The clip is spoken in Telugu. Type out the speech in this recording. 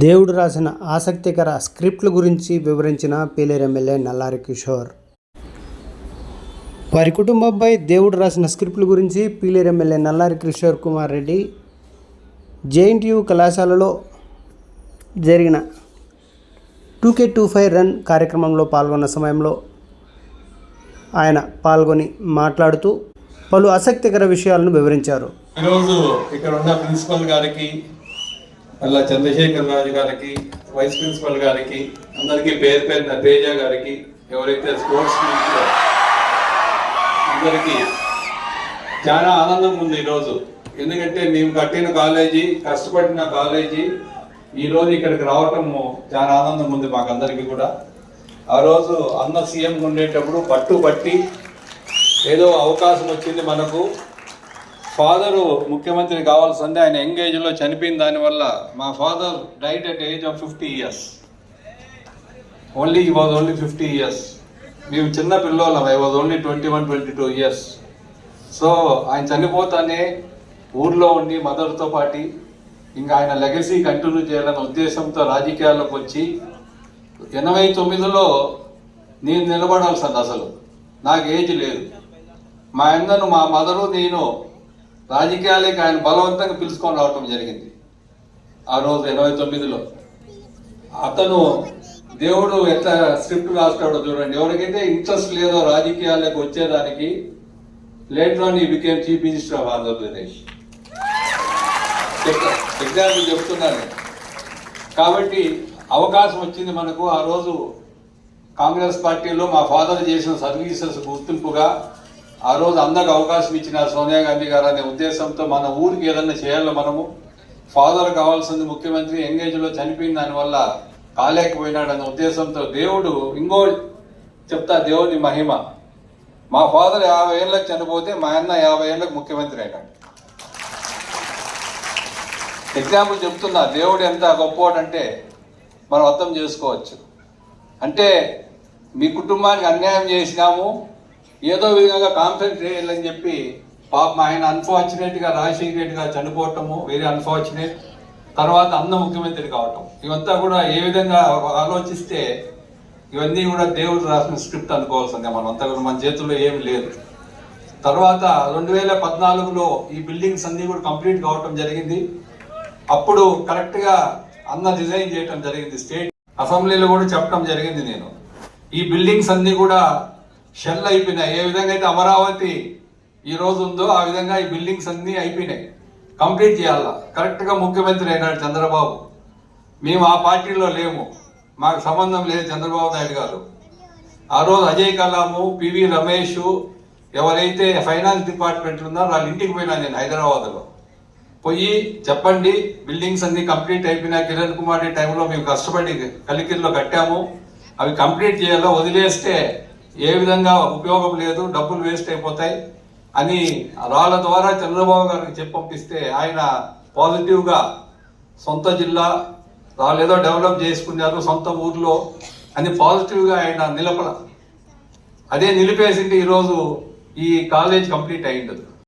దేవుడు రాసిన ఆసక్తికర స్క్రిప్ట్ల గురించి వివరించిన పీలేరు ఎమ్మెల్యే నల్లారి కిషోర్. వారి కుటుంబంపై దేవుడు రాసిన స్క్రిప్ట్ల గురించి పీలేరు ఎమ్మెల్యే నల్లారి కిషోర్ కుమార్ రెడ్డి జేఎన్టీయు కళాశాలలో జరిగిన two K two five run కార్యక్రమంలో పాల్గొన్న సమయంలో ఆయన పాల్గొని మాట్లాడుతూ పలు ఆసక్తికర విషయాలను వివరించారు. ఈరోజు ఇక్కడ ఉన్న ప్రిన్సిపల్ గారికి అలా చంద్రశేఖర్ రాజు గారికి వైస్ ప్రిన్సిపల్ గారికి అందరికీ పేరు పేరున తేజ గారికి ఎవరైతే స్పోర్ట్స్ అందరికీ చాలా ఆనందం ఉంది ఈరోజు. ఎందుకంటే మేము కట్టిన కాలేజీ కష్టపడిన కాలేజీ ఈరోజు ఇక్కడికి రావటము చాలా ఆనందం ఉంది మాకందరికీ కూడా. ఆ రోజు అన్న సీఎం ఉండేటప్పుడు పట్టు పట్టి ఏదో అవకాశం వచ్చింది మనకు. ఫాదరు ముఖ్యమంత్రి కావాల్సిందే. ఆయన యంగ్ ఏజ్లో చనిపోయిన దానివల్ల మా father died at age of fifty years. Only he was only fifty years మేము చిన్న పిల్లోళ్ళం. I was only twenty one twenty two years so ఆయన చనిపోతానే ఊర్లో ఉండి మదర్తో పాటి ఇంకా ఆయన లెగసీ కంటిన్యూ చేయాలన్న ఉద్దేశంతో రాజకీయాల్లోకి వచ్చి ఎనభై తొమ్మిదిలో నేను నిలబడాల్సింది అసలు. నాకు ఏజ్ లేదు. మా అందను మా మదరు నేను రాజకీయాలకి ఆయన బలవంతంగా పిలుచుకొని రావటం జరిగింది. ఆ రోజు ఎనభై తొమ్మిదిలో. అతను దేవుడు ఎట్లా స్క్రిప్ట్ రాస్తాడో చూడండి. ఎవరికైతే ఇంట్రెస్ట్ లేదో రాజకీయాలకు వచ్చేదానికి later on he became chief minister of Andhra Pradesh example చెప్తున్నాను కాబట్టి అవకాశం వచ్చింది మనకు. ఆ రోజు కాంగ్రెస్ పార్టీలో మా ఫాదర్ చేసిన సర్వీసెస్ గుర్తింపుగా ఆ రోజు అందరికి అవకాశం ఇచ్చిన సోనియా గాంధీ గారు అనే ఉద్దేశంతో మన ఊరికి ఏదన్నా చేయాలి మనము? ఫాదర్ కావాల్సింది ముఖ్యమంత్రి ఎంగేజ్లో చనిపోయిన దానివల్ల కాలేకపోయినాడు అన్న ఉద్దేశంతో దేవుడు ఇంకో చెప్తా దేవుని మహిమ. మా ఫాదర్ యాభై ఏళ్ళకి చనిపోతే మా అన్న యాభై ఏళ్ళకి ముఖ్యమంత్రి అయినాడు. ఎగ్జాంపుల్ చెప్తున్నా దేవుడు ఎంత గొప్పవాడంటే మనం అర్థం చేసుకోవచ్చు. అంటే మీ కుటుంబానికి అన్యాయం చేసినాము ఏదో విధంగా కాంపెన్సేట్ చేయాలని చెప్పి పాపం ఆయన అన్ఫార్చునేట్గా రాజశేఖర రెడ్డిగా చనిపోవటము వెరీ అన్ఫార్చునేట్ తర్వాత అన్న ముఖ్యమంత్రి కావటం. ఇవంతా కూడా ఏ విధంగా ఆలోచిస్తే ఇవన్నీ కూడా దేవుడు రాసిన స్క్రిప్ట్ అనుకోవాల్సిందే మనం. అంతా కూడా మన చేతుల్లో ఏమి లేదు. తర్వాత రెండు వేల పద్నాలుగులో ఈ బిల్డింగ్స్ అన్ని కూడా కంప్లీట్ కావటం జరిగింది. అప్పుడు కరెక్ట్గా అన్న డిజైన్ చేయటం జరిగింది. స్టేట్ అసెంబ్లీలో కూడా చెప్పడం జరిగింది నేను. ఈ బిల్డింగ్స్ అన్ని కూడా షెల్ అయిపోయినాయి ఏ విధంగా అయితే అమరావతి ఈ రోజు ఉందో ఆ విధంగా ఈ బిల్డింగ్స్ అన్ని అయిపోయినాయి. కంప్లీట్ చేయాలా? కరెక్ట్గా ముఖ్యమంత్రి అయినాడు చంద్రబాబు. మేము ఆ పార్టీలో లేము. మాకు సంబంధం లేదు చంద్రబాబు నాయుడు గారు. ఆ రోజు అజయ్ కలాము పివి రమేష్ ఎవరైతే ఫైనాన్స్ డిపార్ట్మెంట్ ఉన్నారో వాళ్ళ ఇంటికి పోయినా నేను హైదరాబాద్లో. పోయి చెప్పండి బిల్డింగ్స్ అన్ని కంప్లీట్ అయిపోయినా కిరణ్ కుమార్ టైంలో మేము కష్టపడి కలికిరిలో కట్టాము. అవి కంప్లీట్ చేయాలో? వదిలేస్తే ఏ విధంగా ఉపయోగం లేదు డబ్బులు వేస్ట్ అయిపోతాయి అని రాళ్ళ ద్వారా చంద్రబాబు గారికి చెప్పి పంపిస్తే ఆయన పాజిటివ్గా సొంత జిల్లా వాళ్ళు ఏదో డెవలప్ చేసుకున్నారు సొంత ఊర్లో అని పాజిటివ్గా ఆయన నిలపల. అదే నిలిపేసింది ఈరోజు ఈ కాలేజ్ కంప్లీట్ అయ్యిండదు